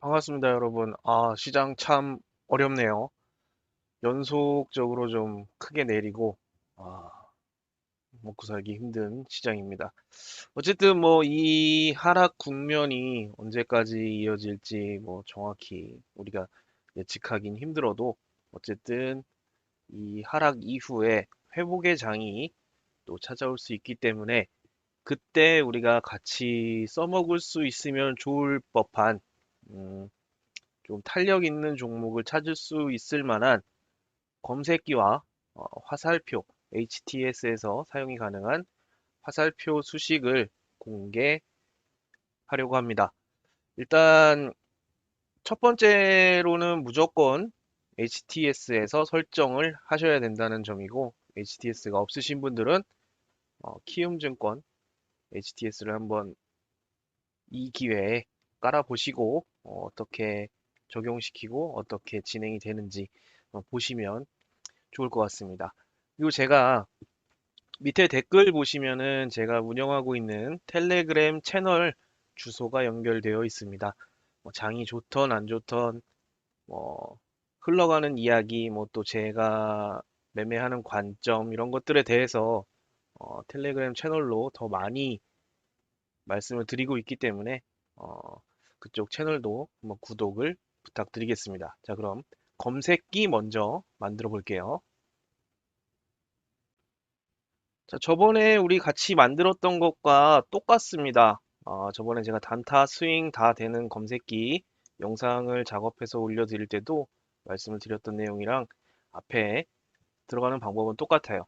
반갑습니다, 여러분. 아, 시장 참 어렵네요. 연속적으로 좀 크게 내리고, 아, 먹고 살기 힘든 시장입니다. 어쨌든 뭐 이 하락 국면이 언제까지 이어질지 뭐 정확히 우리가 예측하긴 힘들어도 어쨌든 이 하락 이후에 회복의 장이 또 찾아올 수 있기 때문에 그때 우리가 같이 써먹을 수 있으면 좋을 법한 음, 좀 탄력 있는 종목을 찾을 수 있을 만한 검색기와 어, 화살표, HTS에서 사용이 가능한 화살표 수식을 공개하려고 합니다. 일단 첫 번째로는 무조건 HTS에서 설정을 하셔야 된다는 점이고 HTS가 없으신 분들은 어, 키움증권 HTS를 한번 이 기회에 깔아보시고 어, 어떻게 적용시키고 어떻게 진행이 되는지 어, 보시면 좋을 것 같습니다. 그리고 제가 밑에 댓글 보시면은 제가 운영하고 있는 텔레그램 채널 주소가 연결되어 있습니다. 뭐 장이 좋던 안 좋던 뭐 흘러가는 이야기 뭐 또 제가 매매하는 관점 이런 것들에 대해서 어, 텔레그램 채널로 더 많이 말씀을 드리고 있기 때문에 어, 그쪽 채널도 한번 구독을 부탁드리겠습니다. 자, 그럼 검색기 먼저 만들어 볼게요. 자, 저번에 우리 같이 만들었던 것과 똑같습니다. 어, 저번에 제가 단타 스윙 다 되는 검색기 영상을 작업해서 올려드릴 때도 말씀을 드렸던 내용이랑 앞에 들어가는 방법은 똑같아요.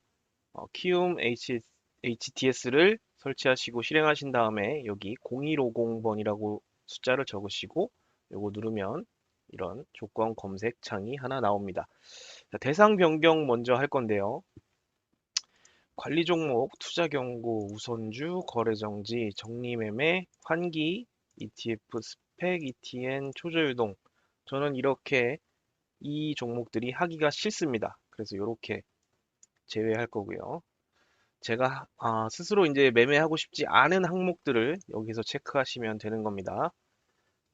어, 키움 H, HTS를 설치하시고 실행하신 다음에 여기 0150번이라고 숫자를 적으시고 요거 누르면 이런 조건 검색 창이 하나 나옵니다. 자, 대상 변경 먼저 할 건데요. 관리 종목, 투자 경고, 우선주, 거래 정지, 정리 매매, 환기, ETF, 스펙, ETN, 초저유동. 저는 이렇게 이 종목들이 하기가 싫습니다. 그래서 이렇게 제외할 거고요. 제가 아, 스스로 이제 매매하고 싶지 않은 항목들을 여기서 체크하시면 되는 겁니다.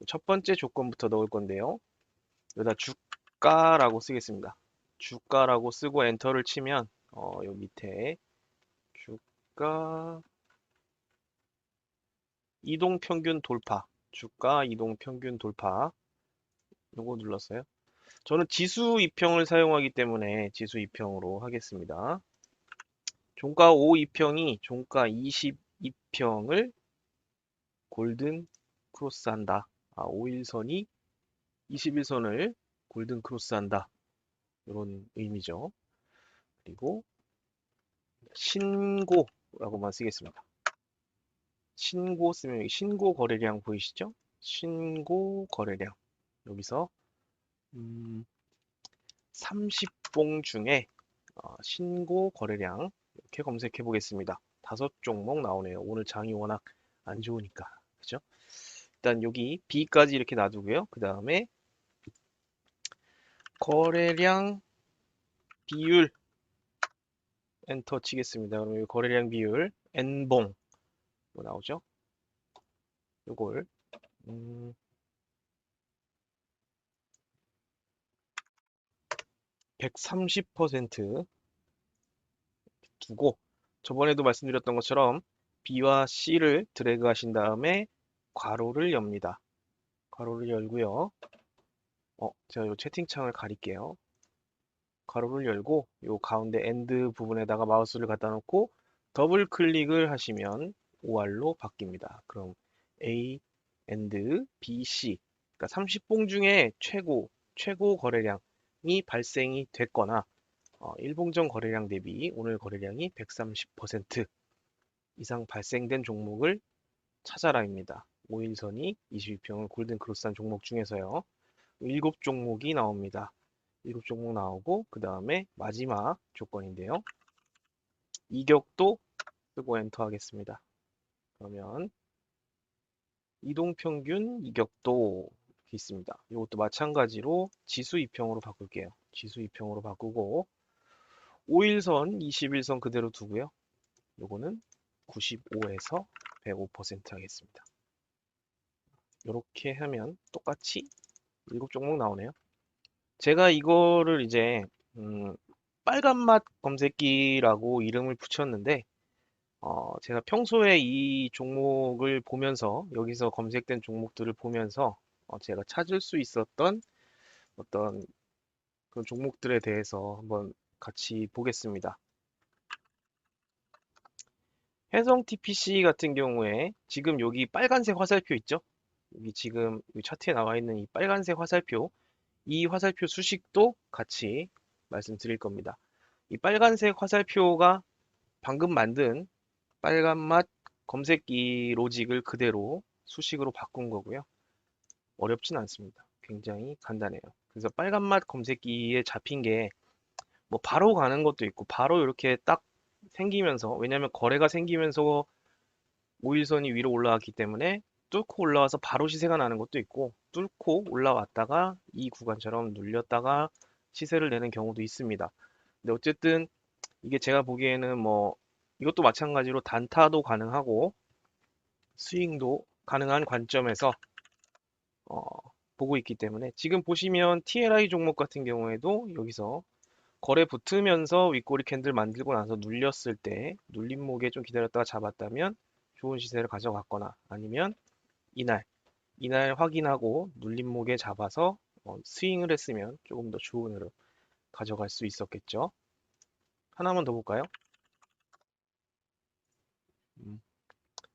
첫 번째 조건부터 넣을 건데요. 여기다 주가라고 쓰겠습니다. 주가라고 쓰고 엔터를 치면 어, 요 밑에 주가 이동 평균 돌파, 주가 이동 평균 돌파 요거 눌렀어요. 저는 지수 2평을 사용하기 때문에 지수 2평으로 하겠습니다. 종가 5 2평이 종가 22평을 골든 크로스 한다. 아, 5일선이 21선을 골든 크로스한다. 이런 의미죠. 그리고 신고라고만 쓰겠습니다. 신고 쓰면 신고 거래량 보이시죠? 신고 거래량 여기서 음, 30봉 중에 어, 신고 거래량 이렇게 검색해 보겠습니다. 다섯 종목 나오네요. 오늘 장이 워낙 안 좋으니까 그죠? 일단 여기 B까지 이렇게 놔두고요. 그 다음에 거래량 비율 엔터 치겠습니다. 여기 거래량 비율 N봉 뭐 나오죠? 요걸 음, (130%) 두고 저번에도 말씀드렸던 것처럼 B와 C를 드래그 하신 다음에 괄호를 엽니다. 괄호를 열고요. 어, 제가 이 채팅창을 가릴게요. 괄호를 열고 이 가운데 엔드 부분에다가 마우스를 갖다 놓고 더블 클릭을 하시면 OR로 바뀝니다. 그럼 A, 엔드, B, C 그러니까 30봉 중에 최고, 최고 거래량이 발생이 됐거나 어, 일봉전 거래량 대비 오늘 거래량이 130% 이상 발생된 종목을 찾아라입니다. 5일선이 22평을 골든 크로스한 종목 중에서요. 7종목이 나옵니다. 7종목 나오고 그 다음에 마지막 조건인데요. 이격도 쓰고 엔터 하겠습니다. 그러면 이동평균 이격도 이렇게 있습니다. 이것도 마찬가지로 지수 2평으로 바꿀게요. 지수 2평으로 바꾸고 5일선, 21선 그대로 두고요. 요거는 95에서 105% 하겠습니다. 이렇게 하면 똑같이 일곱 종목 나오네요. 제가 이거를 이제 음, 빨간맛 검색기라고 이름을 붙였는데 어, 제가 평소에 이 종목을 보면서 여기서 검색된 종목들을 보면서 어, 제가 찾을 수 있었던 어떤 그런 종목들에 대해서 한번 같이 보겠습니다. 해성 TPC 같은 경우에 지금 여기 빨간색 화살표 있죠? 여기 지금 이 차트에 나와 있는 이 빨간색 화살표, 이 화살표 수식도 같이 말씀드릴 겁니다. 이 빨간색 화살표가 방금 만든 빨간 맛 검색기 로직을 그대로 수식으로 바꾼 거고요. 어렵진 않습니다. 굉장히 간단해요. 그래서 빨간 맛 검색기에 잡힌 게 뭐 바로 가는 것도 있고 바로 이렇게 딱 생기면서 왜냐하면 거래가 생기면서 5일선이 위로 올라왔기 때문에 뚫고 올라와서 바로 시세가 나는 것도 있고 뚫고 올라왔다가 이 구간처럼 눌렸다가 시세를 내는 경우도 있습니다. 근데 어쨌든 이게 제가 보기에는 뭐 이것도 마찬가지로 단타도 가능하고 스윙도 가능한 관점에서 어, 보고 있기 때문에 지금 보시면 TLI 종목 같은 경우에도 여기서 거래 붙으면서 윗꼬리 캔들 만들고 나서 눌렸을 때 눌림목에 좀 기다렸다가 잡았다면 좋은 시세를 가져갔거나 아니면 이날 이날 확인하고 눌림목에 잡아서 어, 스윙을 했으면 조금 더 좋은 흐름 가져갈 수 있었겠죠. 하나만 더 볼까요? 음,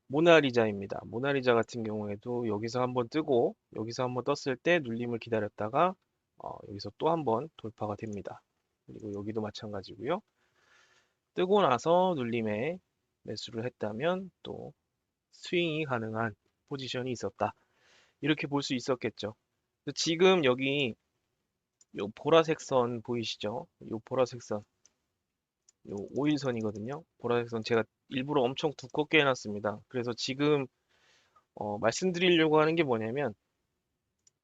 모나리자입니다. 모나리자 같은 경우에도 여기서 한번 뜨고 여기서 한번 떴을 때 눌림을 기다렸다가 어, 여기서 또 한번 돌파가 됩니다. 그리고 여기도 마찬가지고요. 뜨고 나서 눌림에 매수를 했다면 또 스윙이 가능한 포지션이 있었다. 이렇게 볼 수 있었겠죠. 지금 여기 요 보라색 선 보이시죠? 요 보라색 선, 요 5일선이거든요. 보라색 선 제가 일부러 엄청 두껍게 해놨습니다. 그래서 지금 어, 말씀드리려고 하는 게 뭐냐면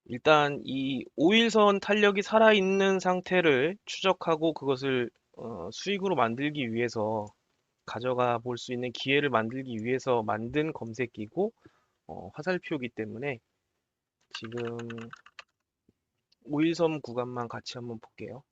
일단 이 5일선 탄력이 살아있는 상태를 추적하고 그것을 어, 수익으로 만들기 위해서 가져가 볼 수 있는 기회를 만들기 위해서 만든 검색기고 어, 화살표이기 때문에 지금 5일선 구간만 같이 한번 볼게요.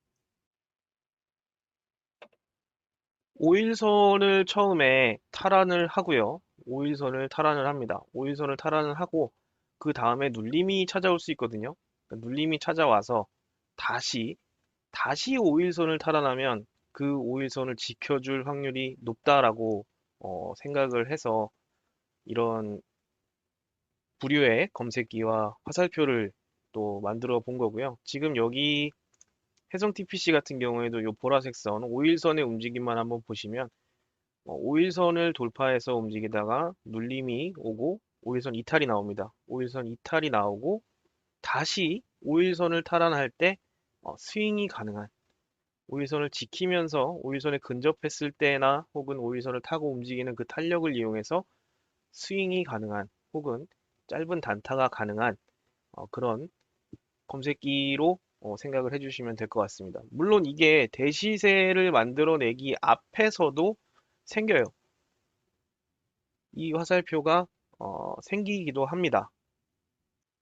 5일선을 처음에 탈환을 하고요. 5일선을 탈환을 합니다. 5일선을 탈환을 하고 그 다음에 눌림이 찾아올 수 있거든요. 그러니까 눌림이 찾아와서 다시 다시 5일선을 탈환하면 그 5일선을 지켜줄 확률이 높다라고 어, 생각을 해서 이런 부류의 검색기와 화살표를 또 만들어 본 거고요. 지금 여기 해성 TPC 같은 경우에도 이 보라색 선 5일선의 움직임만 한번 보시면 5일선을 돌파해서 움직이다가 눌림이 오고 5일선 이탈이 나옵니다. 5일선 이탈이 나오고 다시 5일선을 탈환할 때 어, 스윙이 가능한 5일선을 지키면서 5일선에 근접했을 때나 혹은 5일선을 타고 움직이는 그 탄력을 이용해서 스윙이 가능한 혹은 짧은 단타가 가능한 어, 그런 검색기로 어, 생각을 해주시면 될 것 같습니다. 물론 이게 대시세를 만들어내기 앞에서도 생겨요. 이 화살표가 어, 생기기도 합니다.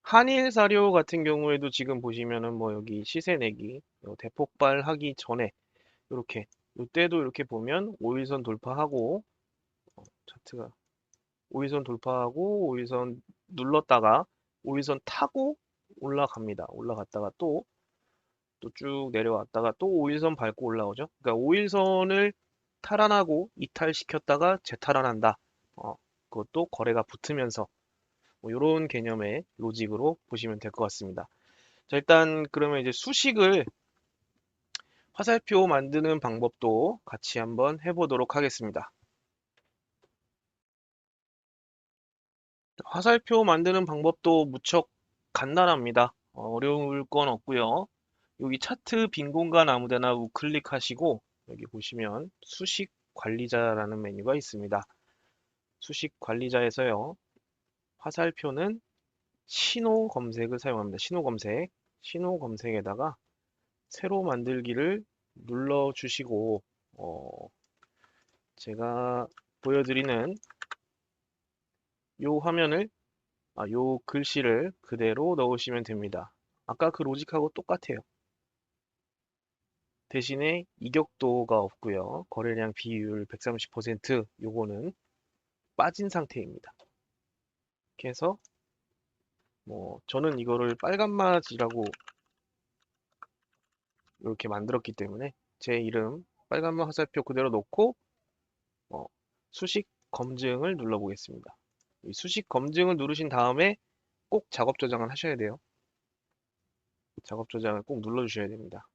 한일 사료 같은 경우에도 지금 보시면은 뭐 여기 시세 내기 대폭발 하기 전에 이렇게 이때도 이렇게 보면 5일선 돌파하고 어, 차트가 5일선 돌파하고 5일선 눌렀다가 5일선 타고 올라갑니다. 올라갔다가 또 또 쭉 내려왔다가 또 5일선 밟고 올라오죠. 그러니까 5일선을 탈환하고 이탈시켰다가 재탈환한다. 어, 그것도 거래가 붙으면서 뭐 이런 개념의 로직으로 보시면 될 것 같습니다. 자, 일단 그러면 이제 수식을 화살표 만드는 방법도 같이 한번 해보도록 하겠습니다. 화살표 만드는 방법도 무척 간단합니다. 어려울 건 없고요. 여기 차트 빈 공간 아무데나 우클릭 하시고 여기 보시면 수식 관리자라는 메뉴가 있습니다. 수식 관리자에서요. 화살표는 신호 검색을 사용합니다. 신호 검색. 신호 검색에다가 새로 만들기를 눌러 주시고 어, 제가 보여드리는 이 화면을 아, 요 글씨를 그대로 넣으시면 됩니다. 아까 그 로직하고 똑같아요. 대신에 이격도가 없고요. 거래량 비율 130% 요거는 빠진 상태입니다. 이렇게 해서 뭐 저는 이거를 빨간 맛이라고 이렇게 만들었기 때문에 제 이름 빨간 맛 화살표 그대로 놓고 어, 수식 검증을 눌러 보겠습니다. 이 수식 검증을 누르신 다음에 꼭 작업 저장을 하셔야 돼요. 작업 저장을 꼭 눌러 주셔야 됩니다.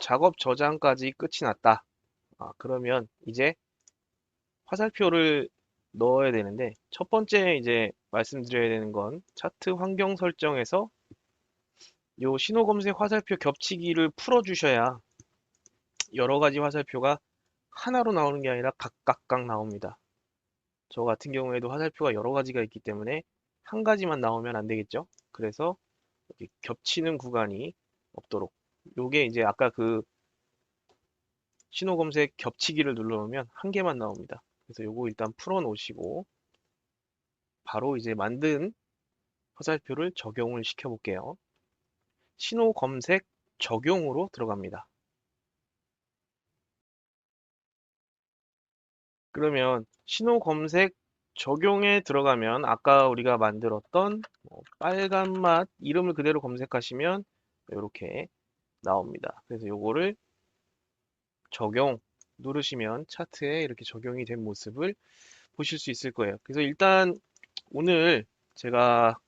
작업 저장까지 끝이 났다. 아, 그러면 이제 화살표를 넣어야 되는데 첫 번째 이제 말씀드려야 되는 건 차트 환경 설정에서 요 신호 검색 화살표 겹치기를 풀어 주셔야 여러 가지 화살표가 하나로 나오는 게 아니라 각각각 나옵니다. 저 같은 경우에도 화살표가 여러 가지가 있기 때문에 한 가지만 나오면 안 되겠죠. 그래서 겹치는 구간이 없도록 요게 이제 아까 그 신호 검색 겹치기를 눌러놓으면 한 개만 나옵니다. 그래서 요거 일단 풀어 놓으시고 바로 이제 만든 화살표를 적용을 시켜 볼게요. 신호 검색 적용으로 들어갑니다. 그러면 신호 검색 적용에 들어가면 아까 우리가 만들었던 뭐 빨간 맛 이름을 그대로 검색하시면 이렇게 나옵니다. 그래서 요거를 적용 누르시면 차트에 이렇게 적용이 된 모습을 보실 수 있을 거예요. 그래서 일단 오늘 제가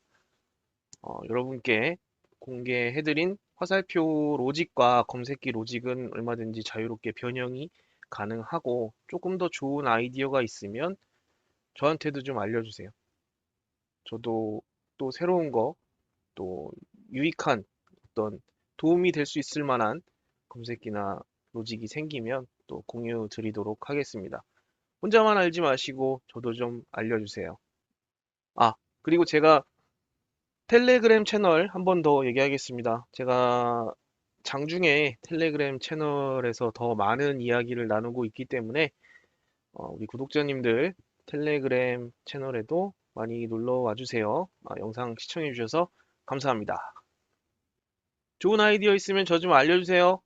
어, 여러분께 공개해드린 화살표 로직과 검색기 로직은 얼마든지 자유롭게 변형이 가능하고 조금 더 좋은 아이디어가 있으면 저한테도 좀 알려주세요. 저도 또 새로운 거, 또 유익한 어떤 도움이 될 수 있을 만한 검색기나 로직이 생기면 또 공유 드리도록 하겠습니다. 혼자만 알지 마시고 저도 좀 알려주세요. 아, 그리고 제가 텔레그램 채널 한 번 더 얘기하겠습니다. 제가 장중에 텔레그램 채널에서 더 많은 이야기를 나누고 있기 때문에 어, 우리 구독자님들 텔레그램 채널에도 많이 놀러 와주세요. 아, 영상 시청해 주셔서 감사합니다. 좋은 아이디어 있으면 저 좀 알려주세요.